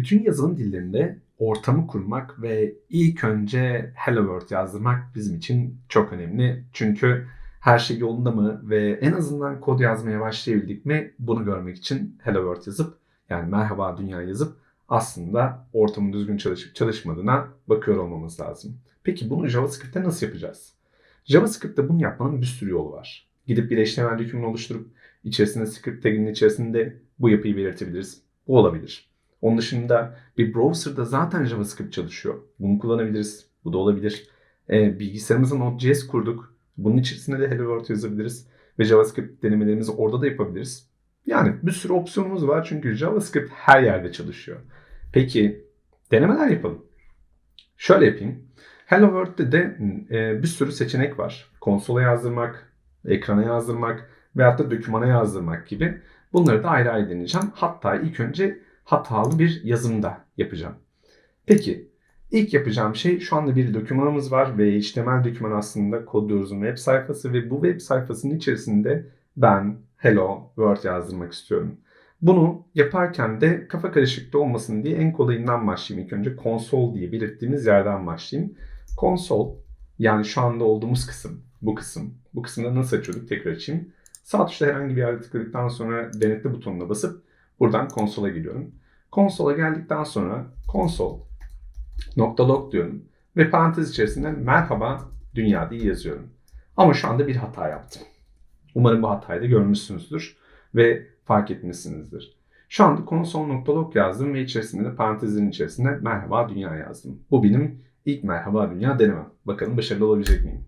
Bütün yazılım dillerinde ortamı kurmak ve ilk önce Hello World yazdırmak bizim için çok önemli. Çünkü her şey yolunda mı ve en azından kod yazmaya başlayabildik mi bunu görmek için Hello World yazıp yani merhaba dünya yazıp aslında ortamın düzgün çalışıp çalışmadığına bakıyor olmamız lazım. Peki bunu JavaScript'te nasıl yapacağız? JavaScript'te bunu yapmanın bir sürü yolu var. Gidip bir HTML dokümanı oluşturup içerisinde script taginin içerisinde bu yapıyı belirtebiliriz. Bu olabilir. Onun dışında bir browser'da zaten JavaScript çalışıyor. Bunu kullanabiliriz. Bu da olabilir. Ee, bilgisayarımıza Node.js kurduk. Bunun içerisinde de Hello World yazabiliriz. Ve JavaScript denemelerimizi orada da yapabiliriz. Yani bir sürü opsiyonumuz var çünkü JavaScript her yerde çalışıyor. Peki denemeler yapalım. Şöyle yapayım. Hello World'de de e, bir sürü seçenek var. Konsola yazdırmak, ekrana yazdırmak veyahut da dokümana yazdırmak gibi. Bunları da ayrı ayrı deneyeceğim. Hatta ilk önce hatalı bir yazımda yapacağım. Peki ilk yapacağım şey şu anda bir dokümanımız var ve HTML doküman aslında Codedors'un web sayfası ve bu web sayfasının içerisinde ben Hello World yazdırmak istiyorum. Bunu yaparken de kafa karışıklığı olmasın diye en kolayından başlayayım. İlk önce konsol diye belirttiğimiz yerden başlayayım. Konsol yani şu anda olduğumuz kısım bu kısım. Bu kısımda nasıl açıyorduk tekrar açayım. Sağ tuşla herhangi bir yerde tıkladıktan sonra denetle butonuna basıp buradan konsola giriyorum. Konsola geldikten sonra konsol nokta log diyorum ve parantez içerisinde merhaba dünya diye yazıyorum. Ama şu anda bir hata yaptım. Umarım bu hatayı da görmüşsünüzdür ve fark etmişsinizdir. Şu anda konsol.log yazdım ve içerisinde de parantezin içerisinde merhaba dünya yazdım. Bu benim ilk merhaba dünya denemem. Bakalım başarılı olabilecek miyim?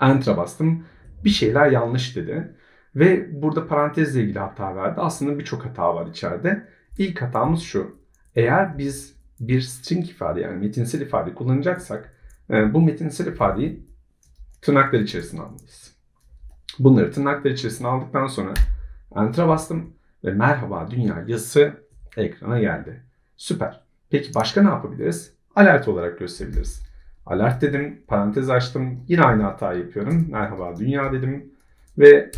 Enter'a bastım. Bir şeyler yanlış dedi. Ve burada parantezle ilgili hata verdi. Aslında birçok hata var içeride. İlk hatamız şu. Eğer biz bir string ifade yani metinsel ifade kullanacaksak e, bu metinsel ifadeyi tırnaklar içerisine almalıyız. Bunları tırnaklar içerisine aldıktan sonra Enter'a bastım ve merhaba dünya yazısı ekrana geldi. Süper. Peki başka ne yapabiliriz? Alert olarak gösterebiliriz. Alert dedim, parantez açtım. Yine aynı hata yapıyorum. Merhaba dünya dedim. Ve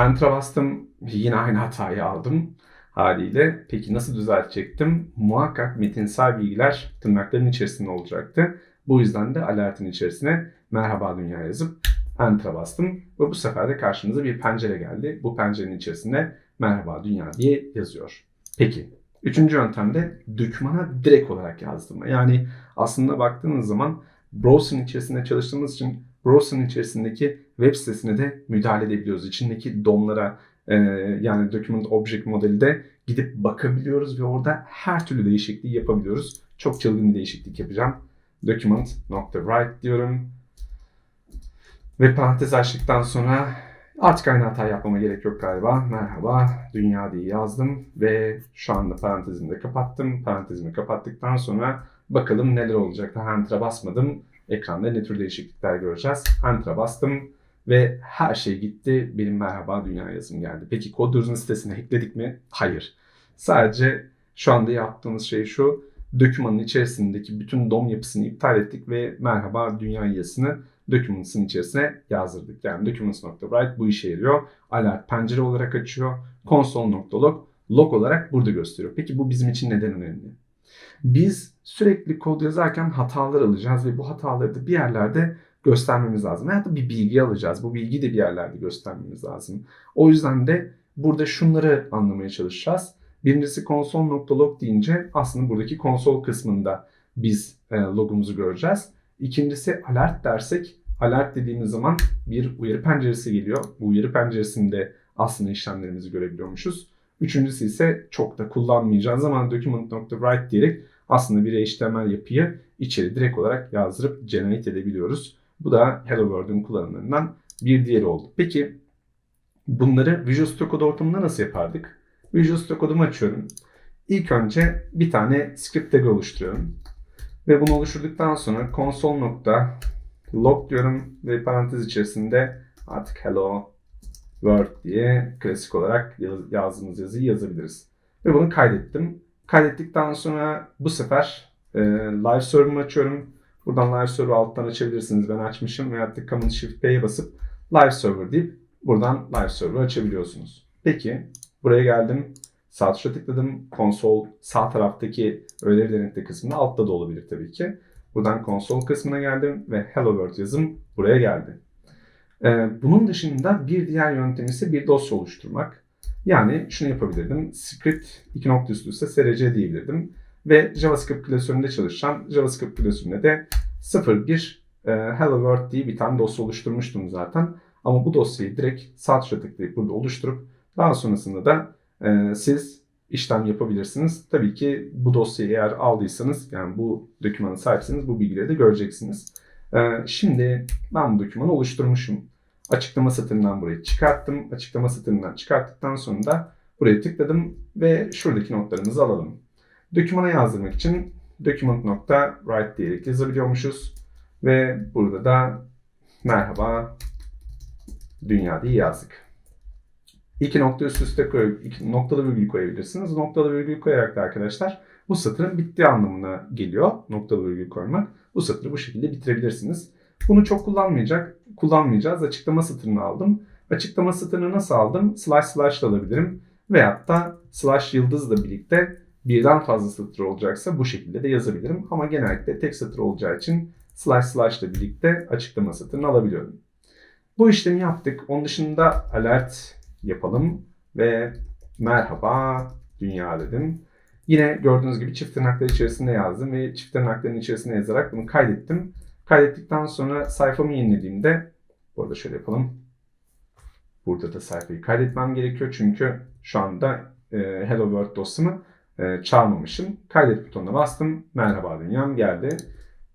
Enter'a bastım. Yine aynı hatayı aldım haliyle. Peki nasıl düzeltecektim? Muhakkak metinsel bilgiler tırnakların içerisinde olacaktı. Bu yüzden de alertin içerisine merhaba dünya yazıp Enter'a bastım ve bu sefer de karşımıza bir pencere geldi. Bu pencerenin içerisinde merhaba dünya diye yazıyor. Peki üçüncü yöntemde dokümana direkt olarak yazdırma. Yani aslında baktığınız zaman browser'ın içerisinde çalıştığımız için browser'ın içerisindeki web sitesine de müdahale edebiliyoruz. İçindeki DOM'lara e, yani document object modelde gidip bakabiliyoruz ve orada her türlü değişikliği yapabiliyoruz. Çok çılgın bir değişiklik yapacağım. Document.write diyorum. Ve parantez açtıktan sonra artık aynı hata yapmama gerek yok galiba. Merhaba dünya diye yazdım ve şu anda parantezimi de kapattım. Parantezimi kapattıktan sonra bakalım neler olacak. Daha enter'a basmadım. Ekranda ne tür değişiklikler göreceğiz. Enter'a bastım ve her şey gitti. Benim merhaba dünya yazım geldi. Peki Codedors'un sitesine ekledik mi? Hayır. Sadece şu anda yaptığımız şey şu. Dokümanın içerisindeki bütün DOM yapısını iptal ettik ve merhaba dünya yazısını documents'ın içerisine yazdırdık. Yani documents.write bu işe yarıyor. Alert pencere olarak açıyor. console.log log olarak burada gösteriyor. Peki bu bizim için neden önemli? Biz sürekli kod yazarken hatalar alacağız ve bu hataları da bir yerlerde göstermemiz lazım. Veyahut da bir bilgi alacağız. Bu bilgiyi de bir yerlerde göstermemiz lazım. O yüzden de burada şunları anlamaya çalışacağız. Birincisi console.log deyince aslında buradaki konsol kısmında biz e, logumuzu göreceğiz. İkincisi alert dersek alert dediğimiz zaman bir uyarı penceresi geliyor. Bu uyarı penceresinde aslında işlemlerimizi görebiliyormuşuz. Üçüncüsü ise çok da kullanmayacağız ama document.write diyerek aslında bir HTML yapıyı içeri direkt olarak yazdırıp generate edebiliyoruz. Bu da Hello World'un kullanımlarından bir diğeri oldu. Peki bunları Visual Studio Code ortamında nasıl yapardık? Visual Studio Code'umu açıyorum. İlk önce bir tane script tag oluşturuyorum. Ve bunu oluşturduktan sonra console.log diyorum ve parantez içerisinde artık hello world diye klasik olarak yazdığımız yazıyı yazabiliriz. Ve bunu kaydettim. Kaydettikten sonra bu sefer e, live server'ımı açıyorum. Buradan live server alttan açabilirsiniz. Ben açmışım veyahut da Command Shift P'ye basıp live server deyip buradan live server açabiliyorsunuz. Peki buraya geldim. sağ tuşa tıkladım. Konsol sağ taraftaki öğeleri denetle kısmında altta da olabilir tabii ki. Buradan konsol kısmına geldim ve Hello World yazım buraya geldi. Ee, bunun dışında bir diğer yöntem ise bir dosya oluşturmak. Yani şunu yapabilirdim. Script 2 nokta üstü src diyebilirdim. Ve JavaScript klasöründe çalışan JavaScript klasöründe de 01 e, Hello World diye bir tane dosya oluşturmuştum zaten. Ama bu dosyayı direkt sağ tuşa tıklayıp burada oluşturup daha sonrasında da e, siz işlem yapabilirsiniz. Tabii ki bu dosyayı eğer aldıysanız yani bu dokümanı sahipseniz bu bilgileri de göreceksiniz. E, şimdi ben bu dokümanı oluşturmuşum. Açıklama satırından burayı çıkarttım. Açıklama satırından çıkarttıktan sonra da buraya tıkladım ve şuradaki notlarımızı alalım. Dokümana yazdırmak için document.write diyerek yazabiliyormuşuz. Ve burada da merhaba dünya diye yazdık. İki nokta üst üste koyup iki noktalı virgül koyabilirsiniz. Noktalı virgül koyarak da arkadaşlar bu satırın bittiği anlamına geliyor. Noktalı virgül koymak. Bu satırı bu şekilde bitirebilirsiniz. Bunu çok kullanmayacak, kullanmayacağız. Açıklama satırını aldım. Açıklama satırını nasıl aldım? Slash slash da alabilirim. Veyahut da slash yıldızla birlikte birden fazla satır olacaksa bu şekilde de yazabilirim. Ama genellikle tek satır olacağı için slash slash ile birlikte açıklama satırını alabiliyorum. Bu işlemi yaptık. Onun dışında alert yapalım ve merhaba dünya dedim. Yine gördüğünüz gibi çift tırnaklar içerisinde yazdım ve çift tırnakların içerisine yazarak bunu kaydettim. Kaydettikten sonra sayfamı yenilediğimde, bu arada şöyle yapalım. Burada da sayfayı kaydetmem gerekiyor çünkü şu anda e, Hello World dosyamı e, çalmamışım. Kaydet butonuna bastım. Merhaba dünyam geldi.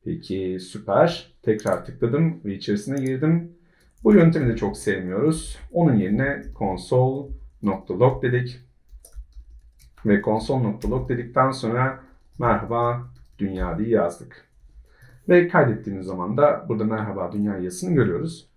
Peki süper. Tekrar tıkladım ve içerisine girdim. Bu yöntemi de çok sevmiyoruz. Onun yerine console.log dedik. Ve console.log dedikten sonra merhaba dünya diye yazdık. Ve kaydettiğimiz zaman da burada merhaba dünya yazısını görüyoruz.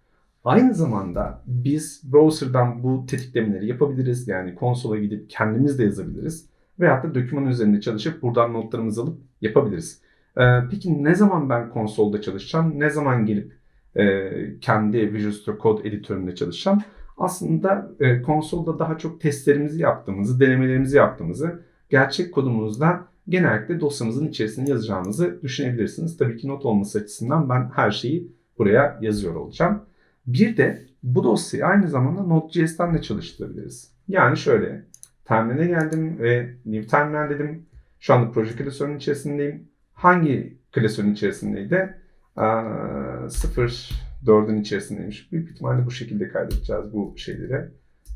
Aynı zamanda biz browser'dan bu tetiklemeleri yapabiliriz. Yani konsola gidip kendimiz de yazabiliriz. Veyahut da doküman üzerinde çalışıp buradan notlarımızı alıp yapabiliriz. Ee, peki ne zaman ben konsolda çalışacağım? Ne zaman gelip e, kendi Visual Studio Code editöründe çalışacağım? Aslında e, konsolda daha çok testlerimizi yaptığımızı, denemelerimizi yaptığımızı gerçek kodumuzda genellikle dosyamızın içerisine yazacağımızı düşünebilirsiniz. Tabii ki not olması açısından ben her şeyi buraya yazıyor olacağım. Bir de bu dosyayı aynı zamanda Node.js'ten de çalıştırabiliriz. Yani şöyle, terminale geldim ve new terminal dedim. Şu anda proje klasörünün içerisindeyim. Hangi klasörün içerisindeydi? 0.4'ün içerisindeymiş. Büyük ihtimalle bu şekilde kaydedeceğiz bu şeyleri.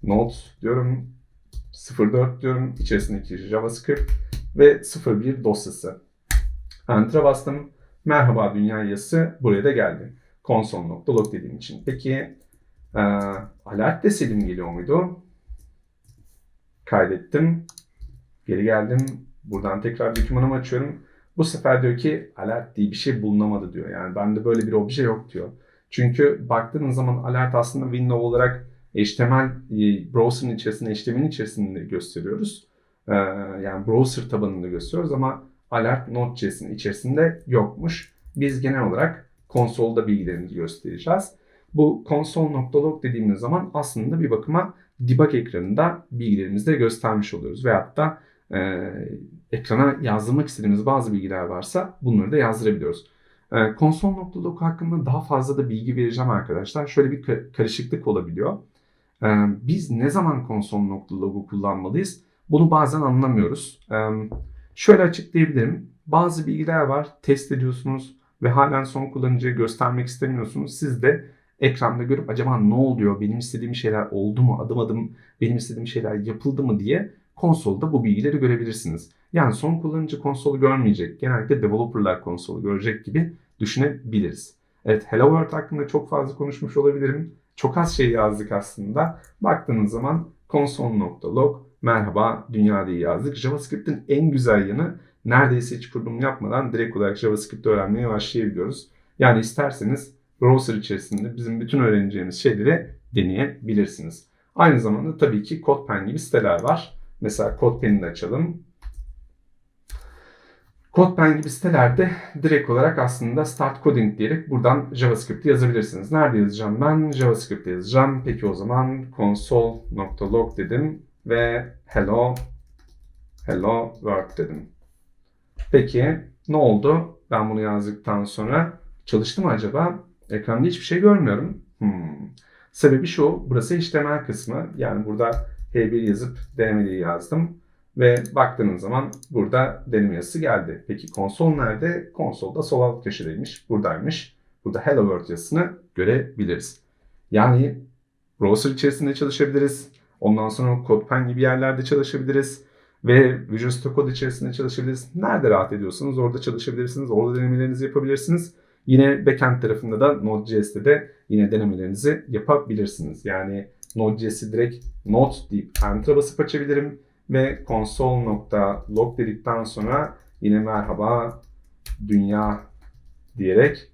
Node diyorum, 0.4 diyorum, içerisindeki JavaScript ve 01 dosyası. Enter'a bastım. Merhaba dünya yazısı buraya da geldi. Console.log dediğim için. Peki e, alert deseydim geliyor muydu? Kaydettim. Geri geldim. Buradan tekrar dokümanımı açıyorum. Bu sefer diyor ki alert diye bir şey bulunamadı diyor. Yani bende böyle bir obje yok diyor. Çünkü baktığınız zaman alert aslında window olarak HTML e, browser'ın içerisinde, HTML'in içerisinde gösteriyoruz. Ee, yani browser tabanında gösteriyoruz ama alert Node.js'in içerisinde yokmuş. Biz genel olarak konsolda bilgilerimizi göstereceğiz. Bu console.log dediğimiz zaman aslında bir bakıma debug ekranında bilgilerimizi de göstermiş oluyoruz. Veyahut da e, ekrana yazdırmak istediğimiz bazı bilgiler varsa bunları da yazdırabiliyoruz. E, console.log hakkında daha fazla da bilgi vereceğim arkadaşlar. Şöyle bir karışıklık olabiliyor. E, biz ne zaman console.log'u kullanmalıyız? Bunu bazen anlamıyoruz. E, şöyle açıklayabilirim. Bazı bilgiler var, test ediyorsunuz ve halen son kullanıcıya göstermek istemiyorsunuz. Siz de ekranda görüp acaba ne oluyor, benim istediğim şeyler oldu mu, adım adım benim istediğim şeyler yapıldı mı diye konsolda bu bilgileri görebilirsiniz. Yani son kullanıcı konsolu görmeyecek, genellikle developerlar konsolu görecek gibi düşünebiliriz. Evet Hello World hakkında çok fazla konuşmuş olabilirim. Çok az şey yazdık aslında. Baktığınız zaman console.log merhaba dünya diye yazdık. JavaScript'in en güzel yanı neredeyse hiç kurulum yapmadan direkt olarak JavaScript öğrenmeye başlayabiliyoruz. Yani isterseniz browser içerisinde bizim bütün öğreneceğimiz şeyleri deneyebilirsiniz. Aynı zamanda tabii ki CodePen gibi siteler var. Mesela CodePen'i de açalım. CodePen gibi sitelerde direkt olarak aslında Start Coding diyerek buradan JavaScript yazabilirsiniz. Nerede yazacağım ben? JavaScript yazacağım. Peki o zaman console.log dedim ve hello Hello World dedim. Peki ne oldu? Ben bunu yazdıktan sonra çalıştı mı acaba? Ekranda hiçbir şey görmüyorum. Hmm. Sebebi şu, burası HTML kısmı. Yani burada H1 yazıp denemeliği yazdım. Ve baktığınız zaman burada deneme yazısı geldi. Peki konsol nerede? Konsol da sol alt köşedeymiş. Buradaymış. Burada Hello World yazısını görebiliriz. Yani browser içerisinde çalışabiliriz. Ondan sonra CodePen gibi yerlerde çalışabiliriz. Ve Visual Studio Code içerisinde çalışabiliriz. Nerede rahat ediyorsanız orada çalışabilirsiniz. Orada denemelerinizi yapabilirsiniz. Yine backend tarafında da Node.js'te de yine denemelerinizi yapabilirsiniz. Yani Node.js'i direkt Node deyip Enter'a basıp açabilirim. Ve console.log dedikten sonra yine merhaba dünya diyerek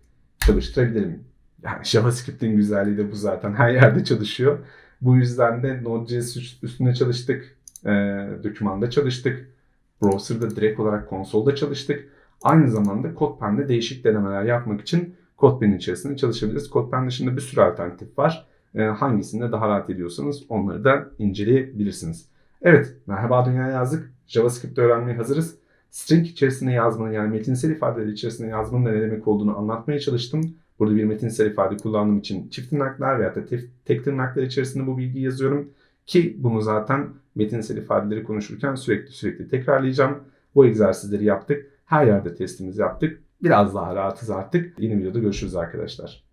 çalıştırabilirim. Yani JavaScript'in güzelliği de bu zaten. Her yerde çalışıyor. Bu yüzden de Node.js üstünde çalıştık. E, dokümanda çalıştık. Browser'da direkt olarak konsolda çalıştık. Aynı zamanda CodePen'de değişik denemeler yapmak için CodePen içerisinde çalışabiliriz. CodePen dışında bir sürü alternatif var. E, hangisinde daha rahat ediyorsanız onları da inceleyebilirsiniz. Evet, merhaba dünya yazdık. JavaScript öğrenmeye hazırız. String içerisinde yazmanın yani metinsel ifadeler içerisinde yazmanın ne demek olduğunu anlatmaya çalıştım. Burada bir metinsel ifade kullandığım için çift tırnaklar veya da tek tırnaklar içerisinde bu bilgiyi yazıyorum. Ki bunu zaten metinsel ifadeleri konuşurken sürekli sürekli tekrarlayacağım. Bu egzersizleri yaptık. Her yerde testimizi yaptık. Biraz daha rahatız artık. Yeni videoda görüşürüz arkadaşlar.